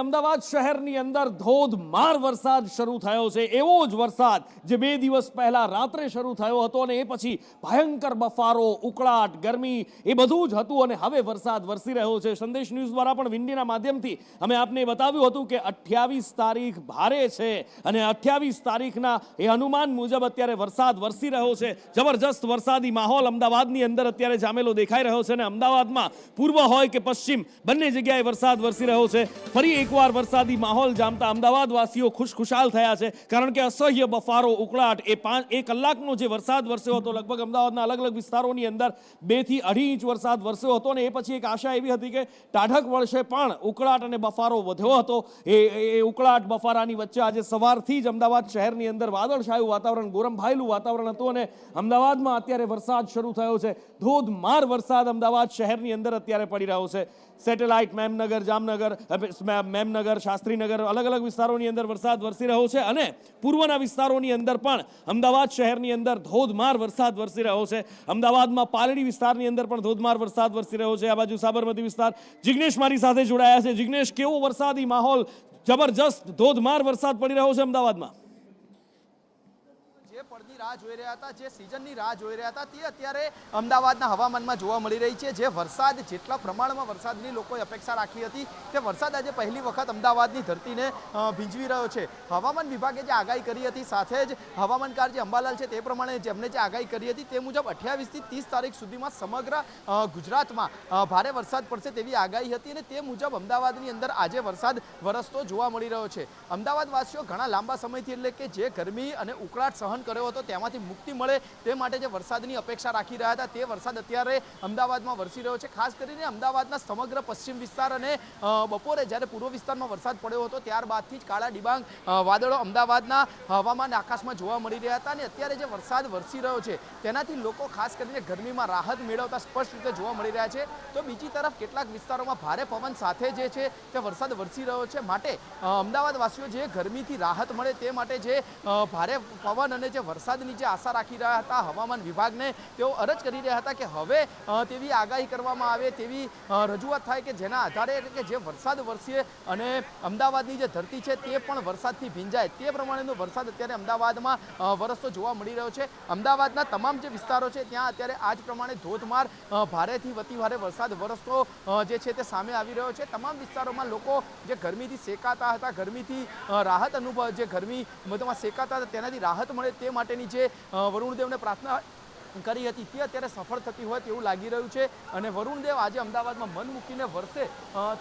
અમદાવાદ શહેરની અંદર ધોધમાર વરસાદ શરૂ થયો છે. એવો જ વરસાદ જે બે દિવસ પહેલા રાત્રે શરૂ થયો હતો અને એ પછી ભયંકર બફારો, ઉકળાટ, ગરમી એ બધું જ હતું અને હવે વરસાદ વરસી રહ્યો છે. સંદેશ ન્યૂઝ દ્વારા પણ વિંડીના માધ્યમથી અમે આપને બતાવ્યું હતું કે અઠ્યાવીસ તારીખ ભારે છે અને અઠ્યાવીસ તારીખના એ અનુમાન મુજબ અત્યારે વરસાદ વરસી રહ્યો છે. જબરજસ્ત વરસાદી માહોલ અમદાવાદની અંદર અત્યારે જામેલો દેખાઈ રહ્યો છે અને અમદાવાદમાં પૂર્વ હોય કે પશ્ચિમ બંને જગ્યાએ વરસાદ વરસી રહ્યો છે. ફરી એકવાર વરસાદી માહોલ જામતા અમદાવાદ વાસીઓ ખુશખુશાલ થયા છે. કારણ કે અસહ્ય બફારો, ઉકળાટ, એ પાંચ, એ કલાકનો જે વરસાદ વરસ્યો હતો, લગભગ અમદાવાદના અલગ અલગ વિસ્તારોની અંદર બેથી અઢી ઇંચ વરસાદ વરસ્યો હતો અને એ પછી એક આશા એવી હતી કે ટાઢક વળશે પણ ઉકળાટ અને બફારો વધ્યો હતો. એ એ ઉકળાટ બફારાની વચ્ચે આજે સવારથી જ અમદાવાદ શહેરની અંદર વાદળછાયું વાતાવરણ, ગોરંભાયેલું વાતાવરણ હતું અને અમદાવાદમાં અત્યારે વરસાદ શરૂ થયો છે. ધોધમાર વરસાદ અમદાવાદ શહેરની અંદર અત્યારે પડી રહ્યો છે. સેટેલાઇટ, મેમનગર, જામનગર મેમનગર શાસ્ત્રીનગર અલગ અલગ વિસ્તારોની અંદર વરસાદ વરસી રહ્યો છે અને પૂર્વના વિસ્તારોની અંદર પણ અમદાવાદ શહેરની અંદર ધોધમાર વરસાદ વરસી રહ્યો છે. અમદાવાદમાં પાલડી વિસ્તારની અંદર પણ ધોધમાર વરસાદ વરસી રહ્યો છે. આ બાજુ સાબરમતી વિસ્તાર. જિગ્નેશ મારી સાથે જોડાયા છે. જિગ્નેશ, કેવો વરસાદી માહોલ? જબરજસ્ત ધોધમાર વરસાદ પડી રહ્યો છે અમદાવાદમાં. રાહ જોઈ રહ્યા હતા, જે સિઝનની રાહ જોઈ રહ્યા હતા, તે અત્યારે અમદાવાદના હવામાનમાં જોવા મળી રહી છે. જે વરસાદ, જેટલા પ્રમાણમાં વરસાદની લોકોએ અપેક્ષા રાખી હતી તે વરસાદ આજે પહેલી વખત અમદાવાદની ધરતીને ભીંજવી રહ્યો છે. હવામાન વિભાગે જે આગાહી કરી હતી, સાથે જ હવામાનકાર જે અંબાલાલ છે તે પ્રમાણે જેમને જે આગાહી કરી હતી, તે મુજબ અઠ્યાવીસથી ત્રીસ તારીખ સુધીમાં સમગ્ર ગુજરાતમાં ભારે વરસાદ પડશે તેવી આગાહી હતી અને તે મુજબ અમદાવાદની અંદર આજે વરસાદ વરસતો જોવા મળી રહ્યો છે. અમદાવાદવાસીઓ ઘણા લાંબા સમયથી એટલે કે જે ગરમી અને ઉકળાટ સહન કર્યો હતો તેમાંથી મુક્તિ મળે તે માટે જે વરસાદની અપેક્ષા રાખી રહ્યા હતા તે વરસાદ અત્યારે અમદાવાદમાં વરસી રહ્યો છે. ખાસ કરીને અમદાવાદના સમગ્ર પશ્ચિમ વિસ્તાર અને બપોરે જ્યારે પૂર્વ વિસ્તારમાં વરસાદ પડ્યો હતો ત્યારબાદથી જ કાળા ડિબાંગ વાદળો અમદાવાદના હવામાન આકાશમાં જોવા મળી રહ્યા હતા અને અત્યારે જે વરસાદ વરસી રહ્યો છે તેનાથી લોકો ખાસ કરીને ગરમીમાં રાહત મેળવતા સ્પષ્ટ રીતે જોવા મળી રહ્યા છે. તો બીજી તરફ કેટલાક વિસ્તારોમાં ભારે પવન સાથે જે છે તે વરસાદ વરસી રહ્યો છે. માટે અમદાવાદવાસીઓ જે ગરમીથી રાહત મળે તે માટે જે ભારે પવન અને જે વરસાદની જે આશા રાખી રહ્યા હતા હવામાન વિભાગને, તેઓ અરજ કરી રહ્યા હતા કે હવે તેવી આગાહી કરવામાં આવે, તેવી રજૂઆત થાય કે જેના આધારે કે જે વરસાદ વરસે અને અમદાવાદની જે ધરતી છે તે પણ વરસાદથી ભીંજાય. તે પ્રમાણેનો વરસાદ અત્યારે અમદાવાદમાં વરસતો જોવા મળી રહ્યો છે. અમદાવાદના તમામ જે વિસ્તારો છે ત્યાં અત્યારે આ જ પ્રમાણે ધોધમાર ભારેથી વતી ભારે વરસાદ વરસતો જે છે તે સામે આવી રહ્યો છે. તમામ વિસ્તારોમાં લોકો જે ગરમીથી શેકાતા હતા, ગરમીથી રાહત અનુભવ, જે ગરમી વધુમાં શેકાતા હતા, તેનાથી રાહત મળે તે માટેની જે વરુણદેવને પ્રાર્થના કરી હતી તે અત્યારે સફળ થતી હોય તેવું લાગી રહ્યું છે. અને વરુણદેવ આજે અમદાવાદમાં મન મૂકીને વરસે.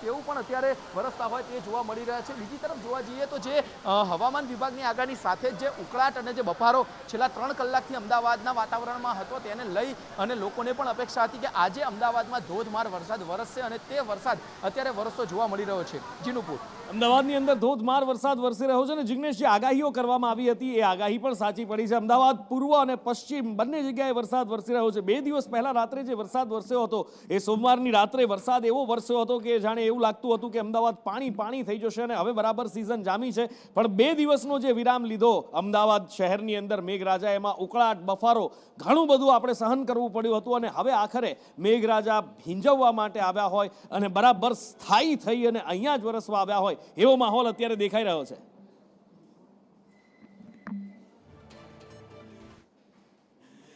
તેવું પણ અત્યારે વરસતા હોય તે જોવા મળી રહ્યા છે. બીજી તરફ જોવા જઈએ તો જે હવામાન વિભાગની આગાહી સાથે જે ઉકળાટ અને જે બફારો છેલ્લા ત્રણ કલાકથી અમદાવાદના વાતાવરણમાં હતો તેને લઈ અને લોકોને પણ અપેક્ષા હતી કે આજે અમદાવાદમાં ધોધમાર વરસાદ વરસશે અને તે વરસાદ અત્યારે વરસતો જોવા મળી રહ્યો છે. જીનુપુર. અમદાવાદની અંદર ધોધમાર વરસાદ વરસી રહ્યો છે અને જિગ્નેશ, જે આગાહીઓ કરવામાં આવી હતી એ આગાહી પણ સાચી પડી છે. અમદાવાદ પૂર્વ અને પશ્ચિમ બંને જગ્યાએ વરસાદ વરસી રહ્યો છે. બે દિવસ પહેલા રાત્રે જે વરસાદ વરસ્યો હતો, એ સોમવારની રાત્રે વરસાદ એવો વરસ્યો હતો કે જાણે એવું લાગતું હતું કે અમદાવાદ પાણી પાણી થઈ જશે અને હવે બરાબર સિઝન જામી છે. પણ બે દિવસનો જે વિરામ લીધો, અમદાવાદ શહેરની અંદર મેઘરાજા એમાં ઉકળાટ, બફારો, ઘણું બધું આપણે સહન કરવું પડ્યું હતું અને હવે આખરે મેઘરાજા ભીંજવવા માટે આવ્યા હોય અને બરાબર સ્થાયી થઈ અને અહીંયા જ વરસવા આવ્યા હોય. એવો માહોલ અત્યારે દેખાઈ રહ્યો છે.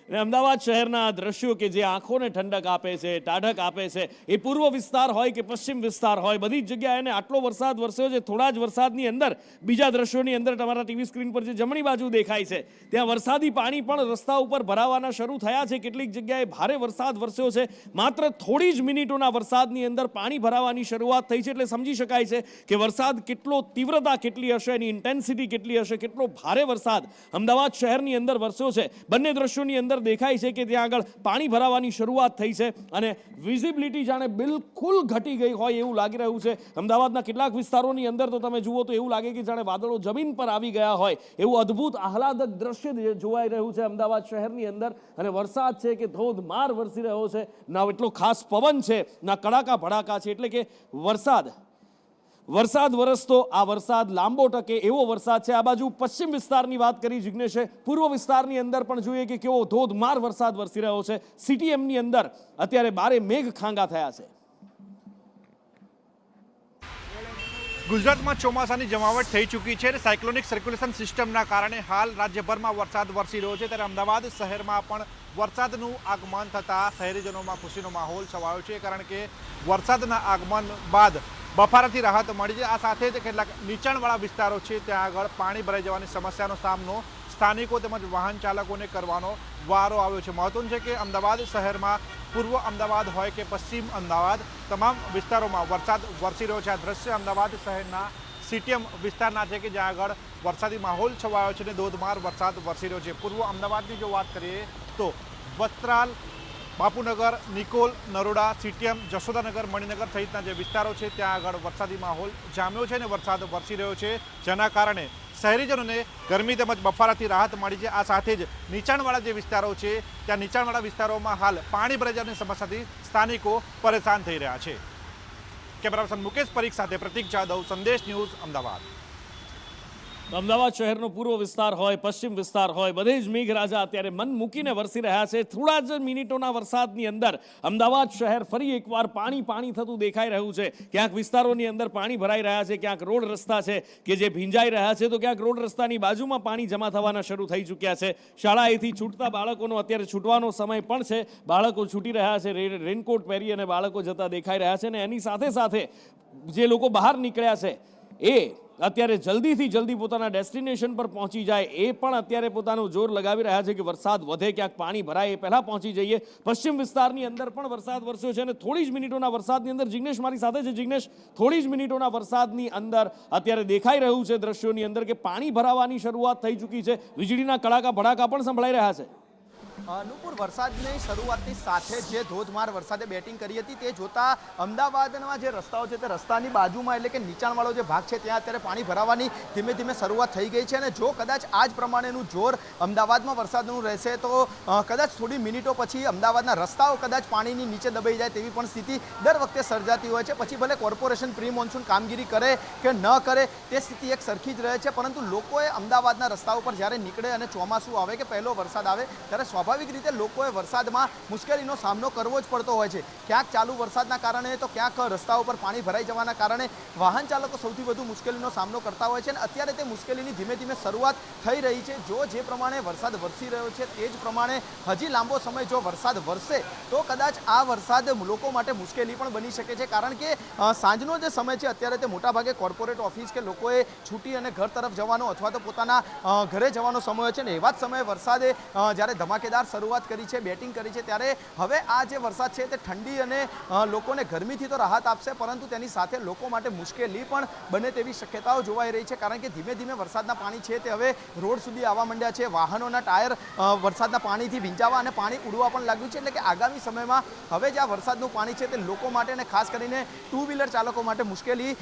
અને અમદાવાદ શહેરના દ્રશ્યો કે જે આંખોને ઠંડક આપે છે, ટાઢક આપે છે, એ પૂર્વ વિસ્તાર હોય કે પશ્ચિમ વિસ્તાર હોય, બધી જ જગ્યાએ આટલો વરસાદ વરસ્યો છે, થોડા જ વરસાદની અંદર, બીજા દ્રશ્યોની અંદર તમારા ટીવી સ્ક્રીન પર જે જમણી બાજુ દેખાય છે, ત્યાં વરસાદી પાણી પણ રસ્તા ઉપર ભરાવાના શરૂ થયા છે, કેટલીક જગ્યાએ ભારે વરસાદ વરસ્યો છે, માત્ર થોડી જ મિનિટોના વરસાદની અંદર પાણી ભરાવાની શરૂઆત થઈ છે, એટલે સમજી શકાય છે કે વરસાદ કેટલો તીવ્રતા કેટલી હશે, એની ઇન્ટેન્સિટી કેટલી હશે, કેટલો ભારે વરસાદ અમદાવાદ શહેરની અંદર વરસ્યો છે, બંને દ્રશ્યોની અંદર દેખાય છે કે ત્યાં આગળ પાણી ભરાવાની શરૂઆત થઈ છે અને વિઝિબિલિટી જાણે બિલકુલ ઘટી ગઈ હોય એવું લાગી રહ્યું છે. અમદાવાદના કેટલાક વિસ્તારોની અંદર તો તમે જુઓ તો એવું લાગે કે જાણે વાદળો જમીન પર આવી ગયા હોય. એવું અદ્ભુત આહલાદક દ્રશ્ય જોવાઈ રહ્યું છે અમદાવાદ શહેરની અંદર અને વરસાદ છે કે ધોધમાર વરસી રહ્યો છે. ના, એટલો ખાસ પવન છે, ના કડાકા ભડાકા છે. એટલે કે વરસાદ વરસાદ વરસતો, આ વરસાદ લાંબો ટકે એવો વરસાદ છે. આ બાજુ પશ્ચિમ વિસ્તારની વાત કરી જિજ્ઞેશે પૂર્વ વિસ્તારની અંદર પણ જોઈએ કે કેવો ધોધમાર વરસાદ વરસી રહ્યો છે. સીટીએમની અંદર અત્યારે બારે મેઘ ખાંગા થયા છે. ગુજરાતમાં ચોમાસાની જમાવટ થઈ ચૂકી છે. સાયક્લોનિક સર્ક્યુલેશન સિસ્ટમના કારણે હાલ રાજ્યભરમાં વરસાદ વરસી રહ્યો છે. ત્યારે અમદાવાદ શહેરમાં પણ વરસાદનું આગમન થતાં શહેરીજનોમાં ખુશીનો માહોલ છવાયો છે. કારણ કે વરસાદના આગમન બાદ બફારાથી રાહત મળી છે. આ સાથે જ કેટલાક નીચાણવાળા વિસ્તારો છે. ત્યાં આગળ પાણી ભરાઈ જવાની સમસ્યાનો સામનો સ્થાનિકો તેમજ વાહન ચાલકોને કરવાનો વારો આવ્યો છે. મહત્વનું છે કે અમદાવાદ શહેરમાં પૂર્વ અમદાવાદ હોય કે પશ્ચિમ અમદાવાદ તમામ વિસ્તારોમાં વરસાદ વરસી રહ્યો છે. આ દ્રશ્ય અમદાવાદ શહેરના સીટીએમ વિસ્તારના છે કે જ્યાં આગળ વરસાદી માહોલ છવાયો છે અને ધોધમાર વરસાદ વરસી રહ્યો છે. પૂર્વ અમદાવાદની જો વાત કરીએ તો વસ્ત્રાલ બાપુનગર, નિકોલ, નરોડા, સીટીએમ, જશોદાનગર, મણિનગર સહિતના જે વિસ્તારો છે, ત્યાં આગળ વરસાદી માહોલ જામ્યો છે અને વરસાદ વરસી રહ્યો છે, જેના કારણે શહેરીજનોને ગરમી તેમજ બફારાથી રાહત મળી છે. આ સાથે જ નીચાણવાળા જે વિસ્તારો છે, ત્યાં નીચાણવાળા વિસ્તારોમાં હાલ પાણી ભરાઈ જવાની સમસ્યાથી સ્થાનિકો પરેશાન થઈ રહ્યા છે. કેમેરા મુકેશ પરીખ સાથે પ્રતિક જાદવ, સંદેશ ન્યૂઝ, અમદાવાદ. અમદાવાદ શહેરનો પૂર્વ વિસ્તાર હોય, પશ્ચિમ વિસ્તાર હોય, બધે જ મેઘરાજા અત્યારે મન મૂકીને વરસી રહ્યા છે. થોડા જ મિનિટોના વરસાદની અંદર અમદાવાદ શહેર ફરી એકવાર પાણી પાણી થતું દેખાઈ રહ્યું છે. ક્યાંક વિસ્તારોની અંદર પાણી ભરાઈ રહ્યા છે, ક્યાંક રોડ રસ્તા છે કે જે ભીંજાઈ રહ્યા છે. તો ક્યાંક રોડ રસ્તાની બાજુમાં પાણી જમા થવાના શરૂ થઈ ચૂક્યા છે. શાળાએથી છૂટતા બાળકોનો અત્યારે છૂટવાનો સમય પણ છે. બાળકો છૂટી રહ્યા છે રેનકોટ પહેરી અને બાળકો જતા દેખાઈ રહ્યા છે અને એની સાથે સાથે જે લોકો બહાર નીકળ્યા છે એ અત્યારે જલ્દીથી જલ્દી પોતાના ડેસ્ટિનેશન પર પહોંચી જાય. એ પણ અત્યારે પોતાનું જોર લગાવી રહ્યા છે કે વરસાદ વધે, ક્યાંક પાણી ભરાય, એ પહેલાં પહોંચી જઈએ. પશ્ચિમ વિસ્તારની અંદર પણ વરસાદ વરસ્યો છે અને થોડી જ મિનિટોના વરસાદની અંદર જિગ્નેશ મારી સાથે છે. જિગ્નેશ, થોડી જ મિનિટોના વરસાદની અંદર અત્યારે દેખાઈ રહ્યું છે દ્રશ્યોની અંદર કે પાણી ભરાવાની શરૂઆત થઈ ચૂકી છે. વીજળીના કડાકા ભડાકા પણ સંભળાઈ રહ્યા છે. અનુપુર વરસાદની શરૂઆતની સાથે જે ધોધમાર વરસાદે બેટિંગ કરી હતી તે જોતા અમદાવાદના જે રસ્તાઓ છે તે રસ્તાની બાજુમાં એટલે કે નીચાણવાળો જે ભાગ છે ત્યાં અત્યારે પાણી ભરાવાની ધીમે ધીમે શરૂઆત થઈ ગઈ છે અને જો કદાચ આ જ પ્રમાણેનું જોર અમદાવાદમાં વરસાદનું રહેશે તો કદાચ થોડી મિનિટો પછી અમદાવાદના રસ્તાઓ કદાચ પાણીની નીચે દબાઈ જાય તેવી પણ સ્થિતિ દર વખતે સર્જાતી હોય છે. પછી ભલે કોર્પોરેશન પ્રી મોન્સૂન કામગીરી કરે કે ન કરે તે સ્થિતિ એક સરખી જ રહે છે. પરંતુ લોકોએ અમદાવાદના રસ્તા ઉપર જ્યારે નીકળે અને ચોમાસું આવે કે પહેલો વરસાદ આવે ત્યારે સ્વાભાવિક રીતે લોકોએ વરસાદમાં મુશ્કેલીનો સામનો કરવો જ પડતો હોય છે. ક્યાંક ચાલુ વરસાદના કારણે તો ક્યાંક રસ્તા ઉપર પાણી ભરાઈ જવાના કારણે વાહન ચાલકો સૌથી વધુ મુશ્કેલીનો સામનો કરતા હોય છે અને અત્યારે તે મુશ્કેલીની ધીમે ધીમે શરૂઆત થઈ રહી છે. જો જે પ્રમાણે વરસાદ વરસી રહ્યો છે તે જ પ્રમાણે હજી લાંબો સમય જો વરસાદ વરસે તો કદાચ આ વરસાદ લોકો માટે મુશ્કેલી પણ બની શકે છે. કારણ કે સાંજનો જે સમય છે અત્યારે તે મોટાભાગે કોર્પોરેટ ઓફિસ કે લોકોએ છૂટી અને ઘર તરફ જવાનો અથવા તો પોતાના ઘરે જવાનો સમય છે ને એવા જ સમયે વરસાદે જ્યારે ધમાકેદાર શરૂઆત કરી છે, બેટિંગ કરી છે, ત્યારે હવે આ જે વરસાદ છે તે ઠંડી અને લોકોને ગરમીથી તો રાહત આપશે, પરંતુ તેની સાથે લોકો માટે મુશ્કેલી પણ બને તેવી શક્યતાઓ જોવાઈ રહી છે, કારણ કે ધીમે ધીમે વરસાદના પાણી છે તે હવે રોડ સુધી આવવા માંડ્યા છે, વાહનોના ટાયર વરસાદના પાણીથી ભીંજાવા અને પાણી ઉડવા પણ લાગ્યું છે, એટલે કે આગામી સમયમાં હવે જે આ વરસાદનું પાણી છે તે લોકો માટે અને ખાસ કરીને ટુ વ્હીલર ચાલકો માટે મુશ્કેલી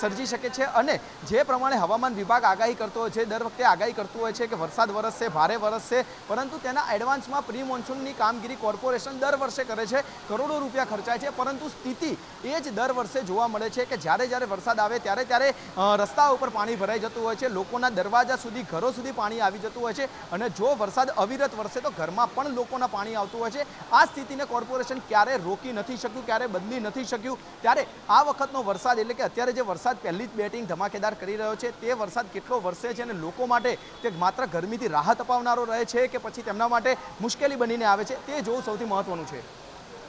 સર્જી શકે છે, અને જે પ્રમાણે હવામાન વિભાગ આગાહી કરતો હોય છે, દર વખતે આગાહી કરતું હોય છે કે વરસાદ વરસશે, ભારે વરસશે, પરંતુ તેના એડવાન્સમાં પ્રી મોન્સૂનની કામગીરી કોર્પોરેશન દર વર્ષે કરે છે. કરોડો રૂપિયા ખર્ચાય છે, પરંતુ સ્થિતિ એ જ દર વર્ષે જોવા મળે છે કે જ્યારે જ્યારે વરસાદ આવે ત્યારે ત્યારે રસ્તા ઉપર પાણી ભરાઈ જતું હોય છે, લોકોના દરવાજા સુધી, ઘરો સુધી પાણી આવી જતું હોય છે અને જો વરસાદ અવિરત વરસે તો ઘરમાં પણ લોકોના પાણી આવતું હોય છે. આ સ્થિતિને કોર્પોરેશન ક્યારે રોકી નથી શક્યું, ક્યારે બદલી નથી શક્યું? ત્યારે આ વખતનો વરસાદ એટલે કે અત્યારે જે વરસાદ પહેલી જ બેટિંગ ધમાકેદાર કરી રહ્યો છે, તે વરસાદ કેટલો વરસે છે અને લોકો માટે તે માત્ર ગરમીથી રાહત અપાવનારો રહે છે કે પછી તેમના માટે મુશ્કેલી બનીને આવે છે, તે જોવું સૌથી મહત્વનું છે.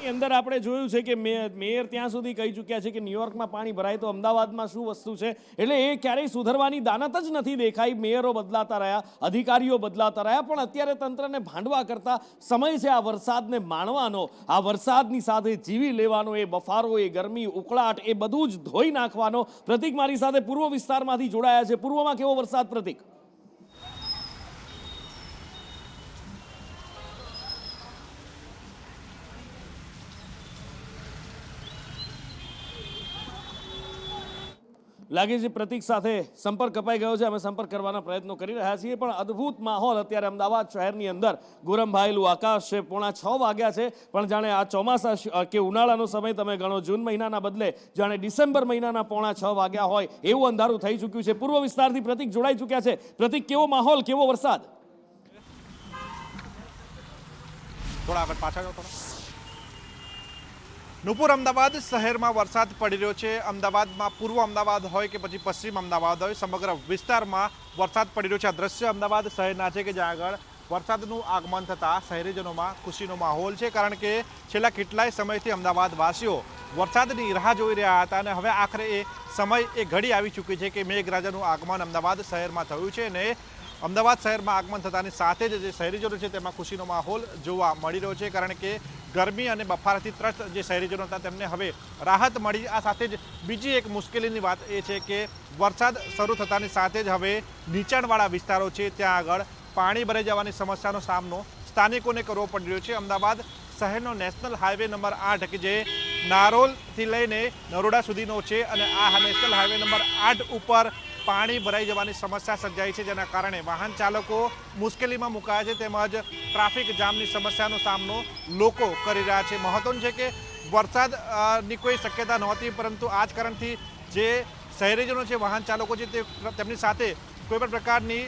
અંદર આપણે જોયું છે કે મેયર ત્યાં સુધી કહી ચૂક્યા છે કે ન્યુયોર્કમાં પાણી ભરાય તો અમદાવાદમાં શું વસ્તુ છે? એટલે એ ક્યારેય સુધરવાની દાનત જ નથી દેખાઈ. મેયરો બદલાતા રહ્યા, અધિકારીઓ બદલાતા રહ્યા, પણ અત્યારે તંત્રને ભાંડવા કરતા સમય છે આ વરસાદને માણવાનો. આ વરસાદની સાથે જીવી લેવાનો, એ બફારો, એ ગરમી, ઉકળાટ, એ બધું જ ધોઈ નાખવાનો પ્રતિક મારી સાથે પૂર્વ વિસ્તારમાંથી જોડાયા છે. પૂર્વમાં કેવો વરસાદ પ્રતિક? લાગે છે પ્રતિક સાથે સંપર્ક કપાઈ ગયો છે. અમે સંપર્ક કરવાના પ્રયત્નો કરી રહ્યા છીએ, પણ અદ્ભુત માહોલ અત્યારે અમદાવાદ શહેરની અંદર. ગોરંભાયેલું આકાશ છે, પોણા છ વાગ્યા છે, પણ જાણે આ ચોમાસા કે ઉનાળાનો સમય તમે ગણો, જૂન મહિનાના બદલે જાણે ડિસેમ્બર મહિનાના પોણા છ વાગ્યા હોય એવું અંધારું થઈ ચૂક્યું છે. પૂર્વ વિસ્તારથી પ્રતિક જોડાઈ ચૂક્યા છે. પ્રતિક, કેવો માહોલ, કેવો વરસાદ? થોડા આગળ પાછા જાઓ થોડા. નુપુર અમદાવાદ શહેરમાં વરસાદ પડી રહ્યો છે. અમદાવાદમાં પૂર્વ અમદાવાદ હોય કે પછી પશ્ચિમ અમદાવાદ હોય, સમગ્ર વિસ્તારમાં વરસાદ પડી રહ્યો છે. આ દ્રશ્ય અમદાવાદ શહેરના છે કે જ્યાં આગળ વરસાદનું આગમન થતાં શહેરીજનોમાં ખુશીનો માહોલ છે, કારણ કે છેલ્લા કેટલાય સમયથી અમદાવાદ વાસીઓ વરસાદની રાહ જોઈ રહ્યા હતા અને હવે આખરે એ સમય એ ઘડી આવી ચૂકી છે કે મેઘરાજાનું આગમન અમદાવાદ શહેરમાં થયું છે અને અમદાવાદ શહેરમાં આગમન થતાની સાથે જ જે શહેરીજનો છે તેમાં ખુશીનો માહોલ જોવા મળી રહ્યો છે, કારણ કે ગરમી અને બફારાથી ત્રસ્ત જે શહેરીજનો હતા, તેમને હવે રાહત મળી. આ સાથે જ બીજી એક મુશ્કેલીની વાત એ છે કે વરસાદ શરૂ થતાની સાથે જ હવે નીચાણવાળા વિસ્તારો છે, ત્યાં આગળ પાણી ભરાઈ જવાની સમસ્યાનો સામનો સ્થાનિકોને કરવો પડી રહ્યો છે. અમદાવાદ શહેરનો નેશનલ હાઈવે નંબર આઠ, કે જે નારોલથી લઈને નરોડા સુધીનો છે અને આ નેશનલ હાઈવે નંબર આઠ ઉપર પાણી ભરાઈ જવાની સમસ્યા સર્જાઈ છે, જેના કારણે વાહન ચાલકો મુશ્કેલીમાં મુકાયા છે તેમજ ટ્રાફિક જામની સમસ્યાનો સામનો લોકો કરી રહ્યા છે. મહત્વનું છે કે વરસાદની કોઈ શક્યતા નહોતી, પરંતુ આ જ કારણથી જે શહેરીજનો છે, વાહન ચાલકો છે, તે તેમની સાથે કોઈ પણ પ્રકારની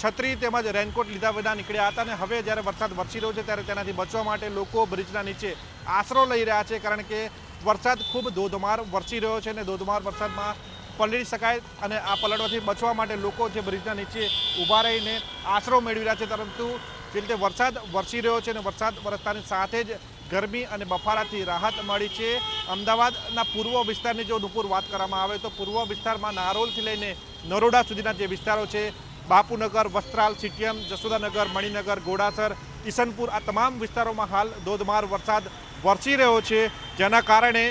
છત્રી તેમજ રેનકોટ લીધા વિના નીકળ્યા હતા અને હવે જ્યારે વરસાદ વરસી રહ્યો છે, ત્યારે તેનાથી બચવા માટે લોકો બ્રિજના નીચે આશરો લઈ રહ્યા છે, કારણ કે વરસાદ ખૂબ ધોધમાર વરસી રહ્યો છે અને ધોધમાર વરસાદમાં પલળી શકાય અને આ પલળવાથી બચવા માટે લોકો જે બ્રિજના નીચે ઊભા રહીને આશરો મેળવી રહ્યા છે, પરંતુ જે રીતે વરસાદ વરસી રહ્યો છે અને વરસાદ વરસતાની સાથે જ ગરમી અને બફારાથી રાહત મળી છે. અમદાવાદના પૂર્વ વિસ્તારની જો નુપુર વાત કરવામાં આવે તો પૂર્વ વિસ્તારમાં નારોલથી લઈને નરોડા સુધીના જે વિસ્તારો છે, બાપુનગર, વસ્ત્રાલ, સિટિયમ જસોદાનગર મણિનગર ઘોડાસર કિશનપુર આ તમામ વિસ્તારોમાં હાલ ધોધમાર વરસાદ વરસી રહ્યો છે. જેના કારણે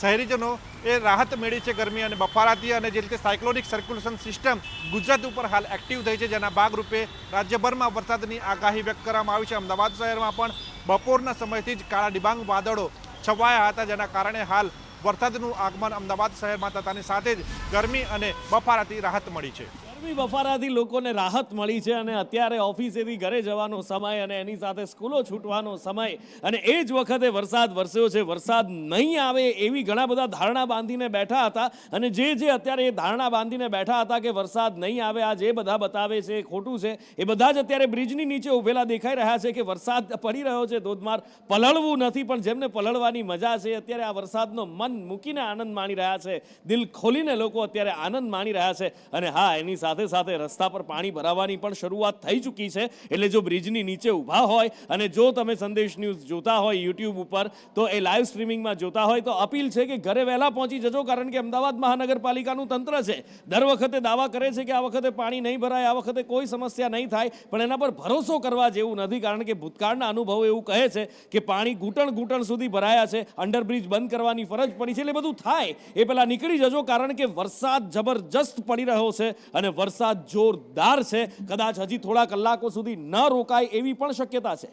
શહેરીજનો એ રાહત મેળવી છે ગરમી અને બફારાથી અને જે રીતે સાયક્લોનિક સર્ક્યુલેશન સિસ્ટમ ગુજરાત ઉપર હાલ એક્ટિવ થઈ છે, જેના ભાગરૂપે રાજ્યભરમાં વરસાદની આગાહી વ્યક્ત કરવામાં આવી છે. અમદાવાદ શહેરમાં પણ બપોરના સમયથી જ કાળા ડિબાંગ વાદળો છવાયા હતા, જેના કારણે હાલ વરસાદનું આગમન અમદાવાદ શહેરમાં થતાની સાથે જ ગરમી અને બફારાથી રાહત મળી છે. ગરમી બફારાથી લોકોને રાહત મળી છે અને અત્યારે ઓફિસેથી ઘરે જવાનો સમય અને એની સાથે સ્કૂલો છૂટવાનો સમય અને એ જ વખતે વરસાદ વરસ્યો છે. વરસાદ નહીં આવે એવી ઘણા બધા ધારણા બાંધીને બેઠા હતા અને જે જે અત્યારે એ ધારણા બાંધીને બેઠા હતા કે વરસાદ નહીં આવે, આ જે બધા બતાવે છે, એ ખોટું છે, એ બધા જ અત્યારે બ્રિજની નીચે ઉભેલા દેખાઈ રહ્યા છે કે વરસાદ પડી રહ્યો છે. ધોધમાર પલળવું નથી, પણ જેમને પલળવાની મજા છે, અત્યારે આ વરસાદનો મન મૂકીને આનંદ માણી રહ્યા છે. દિલ ખોલીને લોકો અત્યારે આનંદ માણી રહ્યા છે અને હા, એની સાથે સાથે રસ્તા પર પાણી ભરાવાની પણ શરૂઆત થઈ ચૂકી છે. એટલે જો બ્રિજની નીચે ઊભા હોય અને જો તમે સંદેશ ન્યૂઝ જોતા હોય યુટ્યુબ ઉપર, તો એ લાઈવ સ્ટ્રીમિંગમાં જોતા હોય, તો અપીલ છે કે ઘરે વહેલા પહોંચી જજો, કારણ કે અમદાવાદ મહાનગરપાલિકાનું તંત્ર છે. દર વખતે દાવા કરે છે કે આ વખતે પાણી નહીં ભરાય, આ વખતે કોઈ સમસ્યા નહીં થાય, પણ એના પર ભરોસો કરવા જેવું નથી, કારણ કે ભૂતકાળના અનુભવો એવું કહે છે કે પાણી ઘૂંટણ ઘૂંટણ સુધી ભરાયા છે, અંડરબ્રિજ બંધ કરવાની ફરજ પડી છે, એટલે બધું થાય. એ પહેલા નીકળી જજો, કારણ કે વરસાદ જબરજસ્ત પડી રહ્યો છે અને વરસાદ જોરદાર છે. કદાચ હજી થોડા કલાકો સુધી ન રોકાય એવી પણ શક્યતા છે.